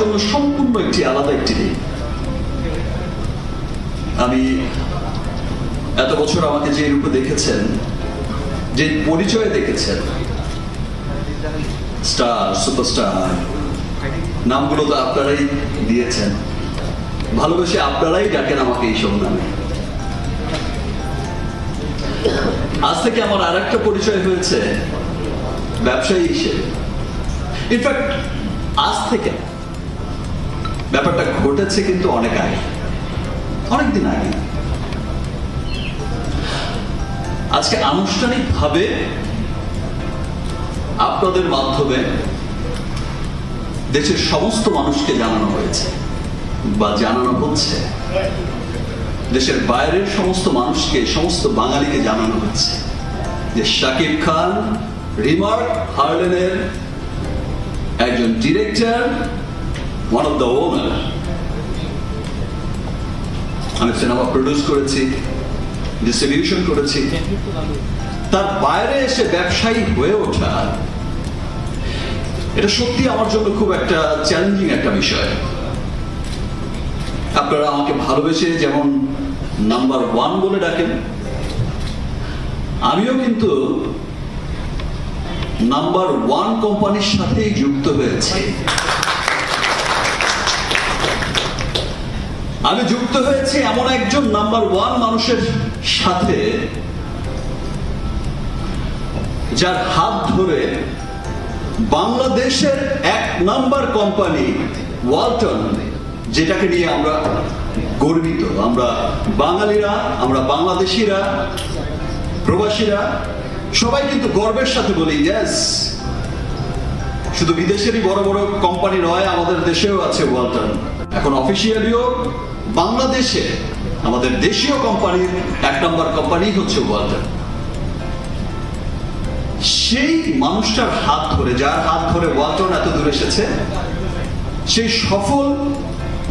জন্য সম্পূর্ণ একটি আলাদা একটি দিন। আমি এত বছর আমাকে যে রূপে দেখেছেন, যে পরিচয় দেখেছেন, স্টার, সুপারস্টার, নামগুলো তো আপনারাই দিয়েছেন। ভালোবেসে আপনারাই ডাকেন আমাকে এইসব নামে। আজ থেকে আমার আর একটা পরিচয় হয়েছে, ব্যবসায়ী হিসেবে। ইনফ্যাক্ট আজ থেকে। ব্যাপারটা ঘটেছে কিন্তু অনেক আগে। অনেকদিন আগে। আজকে আনুষ্ঠানিকভাবে আপনাদের মাধ্যমে দেশের সমস্ত মানুষকে জানানো হয়েছে বা জানানো হচ্ছে। দেশের বাইরের সমস্ত মানুষকে, সমস্ত বাঙালিকে জানানো হচ্ছে যে শাকিব খান, রিমার্ক হার্লেনের একজন director one of the owner আমি সিনেমা প্রডিউস করেছি ডিস্ট্রিবিউশন করেছি। তার বাইরে এসে ব্যবসায়ী হয়ে ওঠা, এটা সত্যি আমার জন্য খুব একটা চ্যালেঞ্জিং একটা বিষয়। আপনারা আমাকে ভালোবেসে যেমন নাম্বার ওয়ান বলে ডাকেন, আমিও কিন্তু নাম্বার ওয়ান কোম্পানির সাথেই যুক্ত হয়েছি। আমি যুক্ত হয়েছি এমন একজন নাম্বার ওয়ান মানুষের সাথে, যার হাত ধরে বাংলাদেশের এক নাম্বার কোম্পানি ওয়ালটন, যেটাকে নিয়ে আমরা গর্বিত। আমরা বাঙালিরা, আমরা বাংলাদেশিরা, প্রবাসীরা, সবাই কিন্তু গর্বের সাথে বলি ইয়েস শুধু বিদেশেরই বড় বড় কোম্পানি নয়, আমাদের দেশেও আছে ওয়ালটন এখন অফিসিয়ালিও বাংলাদেশে, আমাদের দেশীয় কোম্পানির এক নম্বর কোম্পানি হচ্ছে ওয়ালটন সেই মানুষটার হাত ধরে, যার হাত ধরে ওয়ালটন এত দূর এসেছে, সেই সফল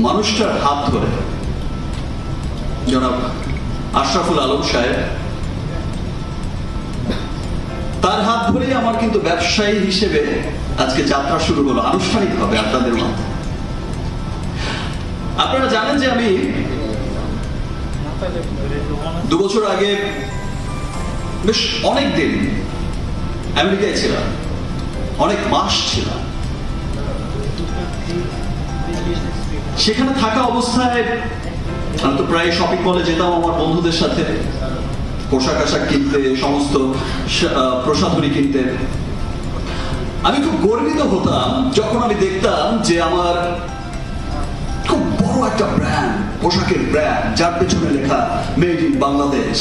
মানুষটার হাত ধরে। জনাব আশরাফুল আলম সাহেব, তার হাত ধরেই আমার কিন্তু ব্যবসায়ী হিসেবে আজকে যাত্রা শুরু হলো আনুষ্ঠানিকভাবে আপনাদের মাধ্যমে আপনারা জানেন যে আমি দু বছর আগে বেশ অনেক দিন আমেরিকায় ছিলাম, অনেক মাস ছিলাম। সেখানে থাকা অবস্থায় আমি তো প্রায় শপিং মলে যেতাম আমার বন্ধুদের সাথে, পোশাক আশাক কিনতে, সমস্ত প্রসাধনী কিনতে। আমি খুব গর্বিত হতাম যখন আমি দেখতাম যে আমার খুব বড় একটা ব্র্যান্ড পোশাকের ব্র্যান্ড যার পেছনে লেখা মেড ইন বাংলাদেশ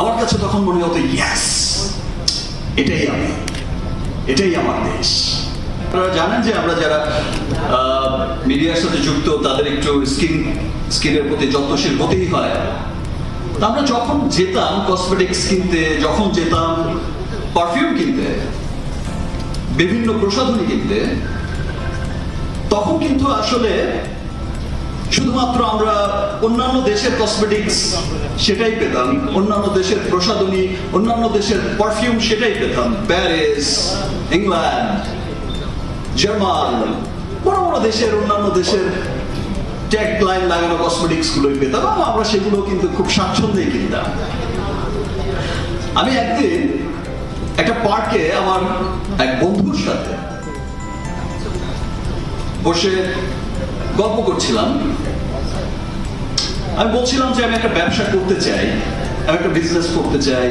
আমার কাছে তখন মনে হতো ইয়াস এটাই আমি, এটাই আমার দেশ। আপনারা জানেন যে আমরা যারা মিডিয়ার সাথে যুক্ত, তাদের একটু স্কিন স্কিনের প্রতি যত্নশীল হতেই হয়। তা আমরা যখন যেতাম কসমেটিক্স কিনতে যখন যেতাম পারফিউম কিনতে বিভিন্ন প্রসাধনী কিনতে, তখন কিন্তু আসলে শুধুমাত্র আমরা অন্যান্য দেশের কসমেটিক্স সেটাই পেতাম, অন্যান্য দেশের প্রসাধনী, অন্যান্য দেশের পারফিউম সেটাই পেতাম। প্যারিস ইংল্যান্ড জার্মান বড় বড় দেশের, অন্যান্য দেশের ট্যাগ লাইন লাগানো কসমেটিক্স গুলোই পেতাম। আমরা সেগুলো কিন্তু খুব স্বাচ্ছন্দ্যেই কিনতাম। আমি একদিন একটা পার্কে আমার এক বন্ধুর সাথে বসে গল্প করছিলাম। আমি বলছিলাম যে আমি একটা ব্যবসা করতে চাই, আমি একটা বিজনেস করতে চাই।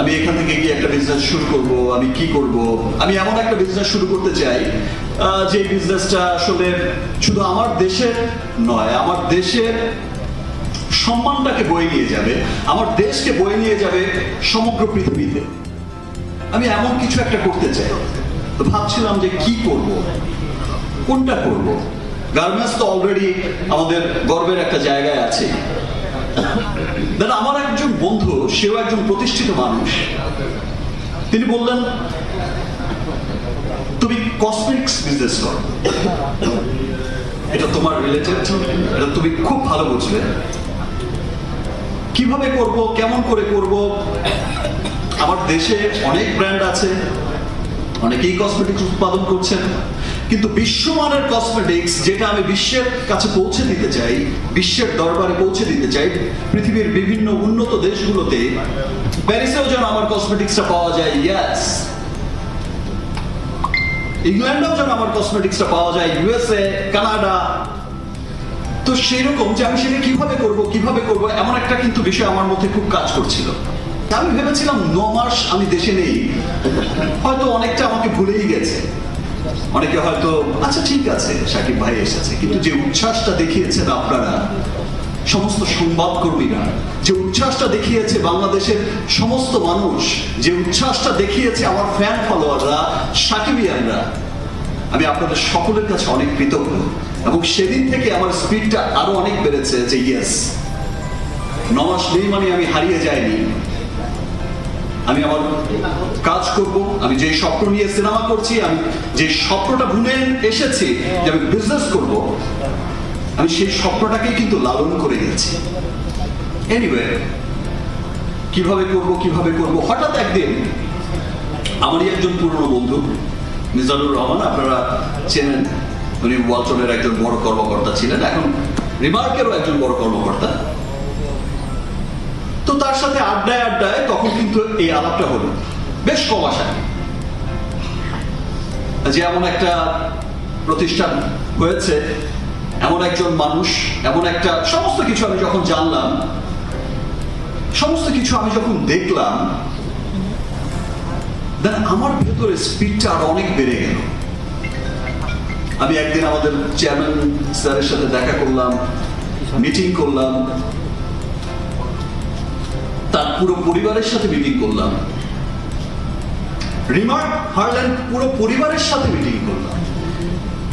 আমি এখান থেকে গিয়ে একটা বিজনেস শুরু করব, আমি কি করব? আমি এমন একটা বিজনেস শুরু করতে চাই যে বিজনেসটা আসলে শুধু আমার দেশের নয়, আমার দেশের সম্মানটাকে বয়ে নিয়ে যাবে, আমার দেশকে বয়ে নিয়ে যাবে সমগ্র পৃথিবীতে। আমি এমন কিছু একটা করতে চাই। তো ভাবছিলাম যে কি করব? কোনটা করব? গার্মেন্টস তো অলরেডি আমাদের গর্বের একটা জায়গায় আছে। দাদা আমার একজন বন্ধু, সেও একজন প্রতিষ্ঠিত মানুষ। তিনি বললেন, তুমি কসমেটিক্স বিজনেস করো। এটা তোমার রিলেটেড এটা তুমি খুব ভালো বুঝবে কীভাবে করব, কেমন করে করব? আমার দেশে অনেক ব্র্যান্ড আছে, অনেকেই কসমেটিক্স উৎপাদন করছেন, কিন্তু বিশ্বমানের কসমেটিক্স যেটা আমি বিশ্বের কাছে পৌঁছে দিতে চাই, বিশ্বের দরবারে পৌঁছে দিতে চাই, পৃথিবীর বিভিন্ন উন্নত দেশগুলোতে, প্যারিসেও যেন আমার কসমেটিক্সটা পাওয়া যায় ইয়াস ইংল্যান্ডেও যেন আমার কসমেটিক্সটা পাওয়া যায় ইউএসএ কানাডা তো সেই রকম যে আমি সেটা কীভাবে করব কীভাবে করব, এমন একটা কিন্তু বিষয় আমার মধ্যে খুব কাজ করছিল। আমি ভেবেছিলাম, ন মাস আমি দেশে নেই। হয়তো অনেকটা আমাকে ভুলেই গেছে। অনেকে হয়তো আচ্ছা ঠিক আছে, সাকিব ভাই এসেছে, কিন্তু যে উচ্ছ্বাসটা দেখিয়েছেন আপনারা, সমস্ত সংবাদকর্মীরা, যে উচ্ছ্বাসটা দেখিয়েছে বাংলাদেশের সমস্ত মানুষ, যে উচ্ছ্বাসটা দেখিয়েছে আমার ফ্যান ফলোয়াররা সাকিবিয়ানরা আমি আপনাদের সকলের কাছে অনেক কৃতজ্ঞ, এবং সেদিন থেকে আমার স্পিডটা আরও অনেক বেড়েছে যে ইয়েস নমাস নেই মানে আমি হারিয়ে যাইনি আমি আমার কাজ করব, আমি যে স্বপ্ন নিয়ে সিনেমা করছি, আমি যে স্বপ্নটা বুনে এসেছি যে আমি বিজনেস করব, আমি সেই স্বপ্নটাকেই কিন্তু লালন করে গেছি এনিওয়ে কীভাবে করব কীভাবে করব, হঠাৎ একদিন আমারই একজন পুরনো বন্ধু, মিজানুর রহমান, আপনারা চেনেন, উনি ওয়ালটনের একজন বড় কর্মকর্তা ছিলেন, এখন রিমার্কেরও একজন বড় কর্মকর্তা। তো তার সাথে আড্ডায় আড্ডায় তখন কিন্তু এই আলাপটা হলো। বেশ কম আশায়। যে এমন একটা প্রতিষ্ঠান হয়েছে, এমন একজন মানুষ, এমন একটা সমস্ত কিছু আমি যখন জানলাম, সমস্ত কিছু আমি যখন দেখলাম আমার ভেতরে স্পিডটা আরও অনেক বেড়ে গেল। আমি একদিন আমাদের চেয়ারম্যান স্যারের সাথে দেখা করলাম মিটিং করলাম তার পুরো পরিবারের সাথে মিটিং করলাম। রিমার্ক পুরো পরিবারের সাথে মিটিং করলাম।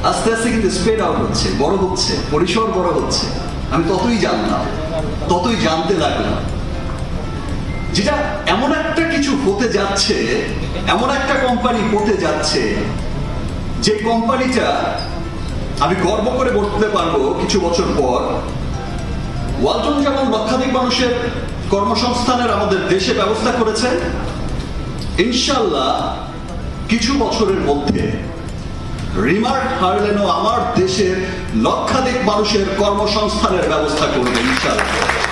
আস্তে আস্তে কিন্তু স্প্রেড আউট হচ্ছে, বড় হচ্ছে, পরিসর বড় হচ্ছে। আমি ততই জানলাম, ততই জানতে লাগলাম। যেটা এমন একটা কিছু হতে যাচ্ছে, এমন একটা কোম্পানি হতে যাচ্ছে, যে কোম্পানিটা আমি গর্ব করে বলতে পারব, কিছু বছর পর, ওয়ালটন যেমন লক্ষাধিক মানুষের কর্মসংস্থানের আমাদের দেশে ব্যবস্থা করেছে ইনশাল্লাহ কিছু বছরের মধ্যে রিমার্ক হারলেনও আমার দেশের লক্ষাধিক মানুষের কর্মসংস্থানের ব্যবস্থা করবে ইনশাল্লাহ